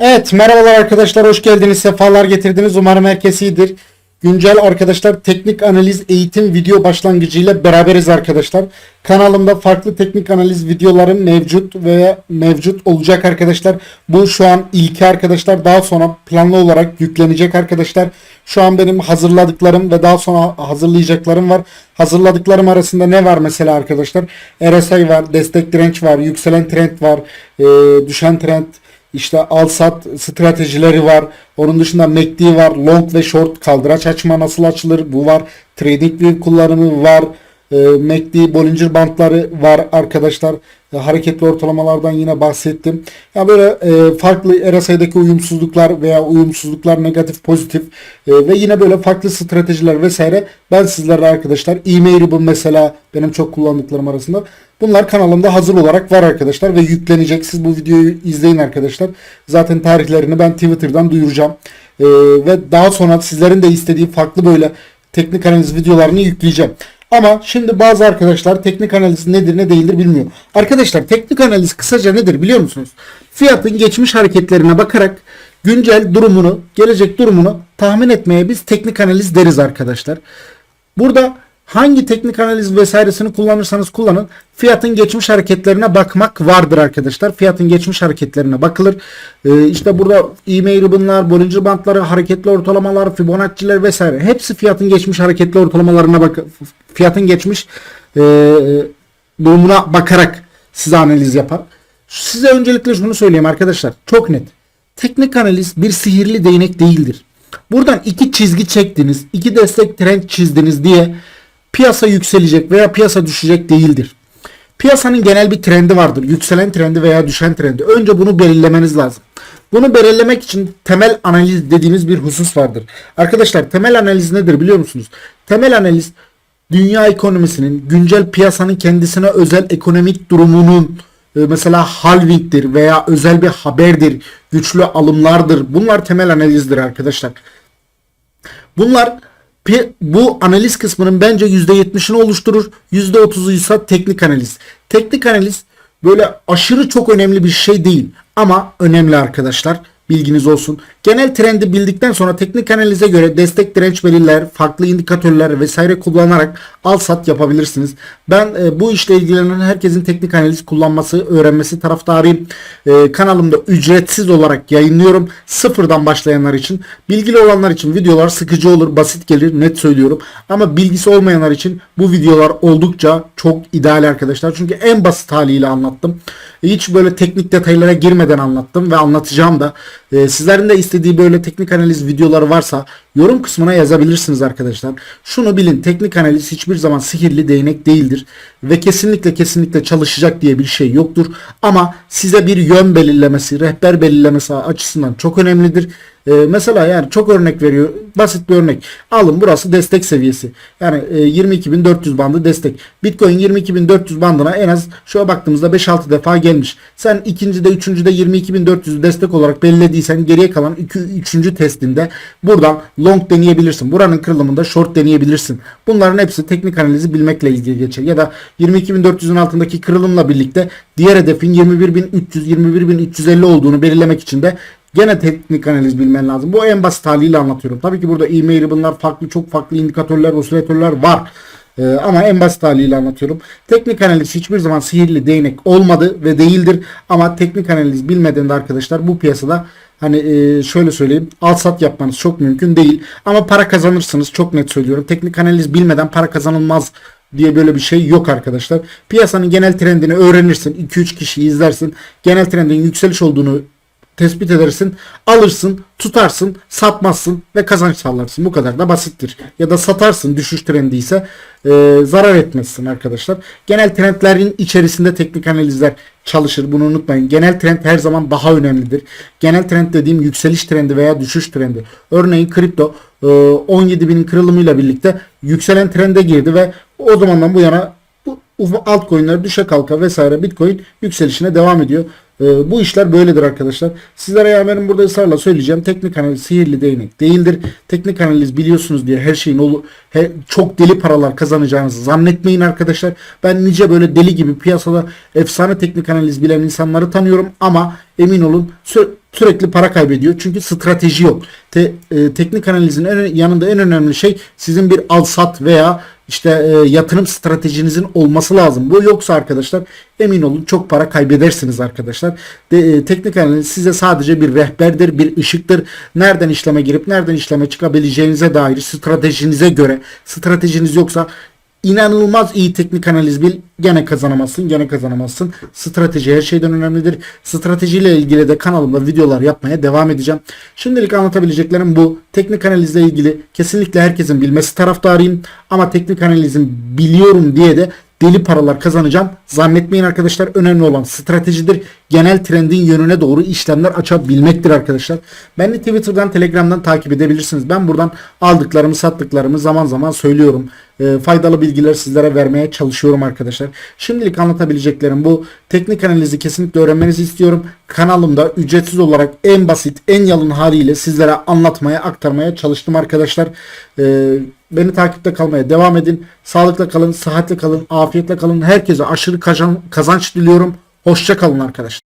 Evet merhabalar arkadaşlar hoş geldiniz sefalar getirdiniz umarım herkes iyidir. Güncel arkadaşlar teknik analiz eğitim video başlangıcıyla beraberiz arkadaşlar. Kanalımda farklı teknik analiz videolarım mevcut veya mevcut olacak arkadaşlar. Bu şu an ilki arkadaşlar daha sonra planlı olarak yüklenecek arkadaşlar. Şu an benim hazırladıklarım ve daha sonra hazırlayacaklarım var. Hazırladıklarım arasında ne var mesela arkadaşlar? RSI var, destek direnç var, yükselen trend var, eee, düşen trend işte al sat stratejileri var. Onun dışında MACD var. Long ve short kaldıraç açma nasıl açılır? Bu var. Trading view kullanımı var. E, MACD Bollinger bandları var arkadaşlar. Hareketli ortalamalardan yine bahsettim. Ya böyle e, farklı RSI'deki uyumsuzluklar veya uyumsuzluklar negatif pozitif e, ve yine böyle farklı stratejiler vesaire ben sizlerle arkadaşlar e-mail mesela benim çok kullandıklarım arasında. Bunlar kanalımda hazır olarak var arkadaşlar ve yüklenecek. Siz bu videoyu izleyin arkadaşlar. Zaten tarihlerini ben Twitter'dan duyuracağım. E, ve daha sonra sizlerin de istediği farklı böyle teknik analiz videolarını yükleyeceğim. Ama şimdi bazı arkadaşlar teknik analiz nedir ne değildir bilmiyor. Arkadaşlar teknik analiz kısaca nedir biliyor musunuz? Fiyatın geçmiş hareketlerine bakarak güncel durumunu, gelecek durumunu tahmin etmeye biz teknik analiz deriz arkadaşlar. Burada hangi teknik analiz vesairesini kullanırsanız kullanın fiyatın geçmiş hareketlerine bakmak vardır arkadaşlar. Fiyatın geçmiş hareketlerine bakılır. Ee, işte burada e-mail bunlar, Bollinger bandları, hareketli ortalamalar, Fibonacci'ler vesaire. Hepsi fiyatın geçmiş hareketli ortalamalarına bak fiyatın geçmiş e, durumuna bakarak size analiz yapar. Size öncelikle şunu söyleyeyim arkadaşlar. Çok net. Teknik analiz bir sihirli değnek değildir. Buradan iki çizgi çektiniz, iki destek trend çizdiniz diye piyasa yükselecek veya piyasa düşecek değildir. Piyasanın genel bir trendi vardır. Yükselen trendi veya düşen trendi. Önce bunu belirlemeniz lazım. Bunu belirlemek için temel analiz dediğimiz bir husus vardır. Arkadaşlar temel analiz nedir biliyor musunuz? Temel analiz dünya ekonomisinin, güncel piyasanın kendisine özel ekonomik durumunun e, mesela halvingdir veya özel bir haberdir, güçlü alımlardır. Bunlar temel analizdir arkadaşlar. Bunlar bu analiz kısmının bence %70'ini oluşturur. %30'u ise teknik analiz. Teknik analiz böyle aşırı çok önemli bir şey değil ama önemli arkadaşlar. Bilginiz olsun. Genel trendi bildikten sonra teknik analize göre destek direnç belirler, farklı indikatörler vesaire kullanarak al sat yapabilirsiniz. Ben e, bu işle ilgilenen herkesin teknik analiz kullanması, öğrenmesi taraftarıyım. E, kanalımda ücretsiz olarak yayınlıyorum. Sıfırdan başlayanlar için. Bilgili olanlar için videolar sıkıcı olur, basit gelir, net söylüyorum. Ama bilgisi olmayanlar için bu videolar oldukça çok ideal arkadaşlar. Çünkü en basit haliyle anlattım. Hiç böyle teknik detaylara girmeden anlattım ve anlatacağım da. E, sizlerin de istediği böyle teknik analiz videoları varsa yorum kısmına yazabilirsiniz arkadaşlar. Şunu bilin teknik analiz hiçbir zaman sihirli değnek değildir ve kesinlikle kesinlikle çalışacak diye bir şey yoktur. Ama size bir yön belirlemesi, rehber belirlemesi açısından çok önemlidir. Ee, mesela yani çok örnek veriyor. Basit bir örnek. Alın burası destek seviyesi. Yani e, 22.400 bandı destek. Bitcoin 22.400 bandına en az şöyle baktığımızda 5-6 defa gelmiş. Sen ikincide, üçüncüde 22.400 destek olarak belirlediysen geriye kalan 2 üçüncü testinde buradan long deneyebilirsin. Buranın kırılımında short deneyebilirsin. Bunların hepsi teknik analizi bilmekle ilgili geçer. Ya da 22.400'ün altındaki kırılımla birlikte diğer hedefin 21.300 21.350 olduğunu belirlemek için de Gene teknik analiz bilmen lazım. Bu en basit haliyle anlatıyorum. Tabii ki burada e-mail bunlar farklı çok farklı indikatörler, osilatörler var. Ee, ama en basit haliyle anlatıyorum. Teknik analiz hiçbir zaman sihirli değnek olmadı ve değildir. Ama teknik analiz bilmeden de arkadaşlar bu piyasada hani e, şöyle söyleyeyim al sat yapmanız çok mümkün değil. Ama para kazanırsınız çok net söylüyorum. Teknik analiz bilmeden para kazanılmaz diye böyle bir şey yok arkadaşlar. Piyasanın genel trendini öğrenirsin. 2-3 kişi izlersin. Genel trendin yükseliş olduğunu tespit edersin, alırsın, tutarsın, satmazsın ve kazanç sağlarsın. Bu kadar da basittir. Ya da satarsın düşüş trendi ise e, zarar etmezsin arkadaşlar. Genel trendlerin içerisinde teknik analizler çalışır. Bunu unutmayın. Genel trend her zaman daha önemlidir. Genel trend dediğim yükseliş trendi veya düşüş trendi. Örneğin kripto e, 17 binin kırılımıyla birlikte yükselen trende girdi ve o zamandan bu yana altcoin'ler düşe kalka vesaire Bitcoin yükselişine devam ediyor. Ee, bu işler böyledir arkadaşlar. Sizlere ya benim burada ısrarla söyleyeceğim. Teknik analiz sihirli değnek değildir. Teknik analiz biliyorsunuz diye her şeyin olu, he, çok deli paralar kazanacağınızı zannetmeyin arkadaşlar. Ben nice böyle deli gibi piyasada efsane teknik analiz bilen insanları tanıyorum ama emin olun sü- sürekli para kaybediyor. Çünkü strateji yok. Te- e, teknik analizin en- yanında en önemli şey sizin bir al sat veya işte e, yatırım stratejinizin olması lazım. Bu yoksa arkadaşlar emin olun çok para kaybedersiniz arkadaşlar. De, e, teknik analiz size sadece bir rehberdir, bir ışıktır. Nereden işleme girip nereden işleme çıkabileceğinize dair stratejinize göre stratejiniz yoksa inanılmaz iyi teknik analiz bil. Gene kazanamazsın gene kazanamazsın. Strateji her şeyden önemlidir. Stratejiyle ilgili de kanalımda videolar yapmaya devam edeceğim. Şimdilik anlatabileceklerim bu. Teknik analizle ilgili kesinlikle herkesin bilmesi taraftarıyım. Ama teknik analizin biliyorum diye de deli paralar kazanacağım. Zannetmeyin arkadaşlar önemli olan stratejidir genel trendin yönüne doğru işlemler açabilmektir arkadaşlar beni Twitter'dan Telegram'dan takip edebilirsiniz ben buradan aldıklarımı sattıklarımı zaman zaman söylüyorum e, faydalı bilgiler sizlere vermeye çalışıyorum arkadaşlar. Şimdilik anlatabileceklerim bu. Teknik analizi kesinlikle öğrenmenizi istiyorum. Kanalımda ücretsiz olarak en basit, en yalın haliyle sizlere anlatmaya, aktarmaya çalıştım arkadaşlar. E, beni takipte kalmaya devam edin. Sağlıkla kalın, sıhhatle kalın, afiyetle kalın. Herkese aşırı kazan- kazanç diliyorum. Hoşça kalın arkadaşlar.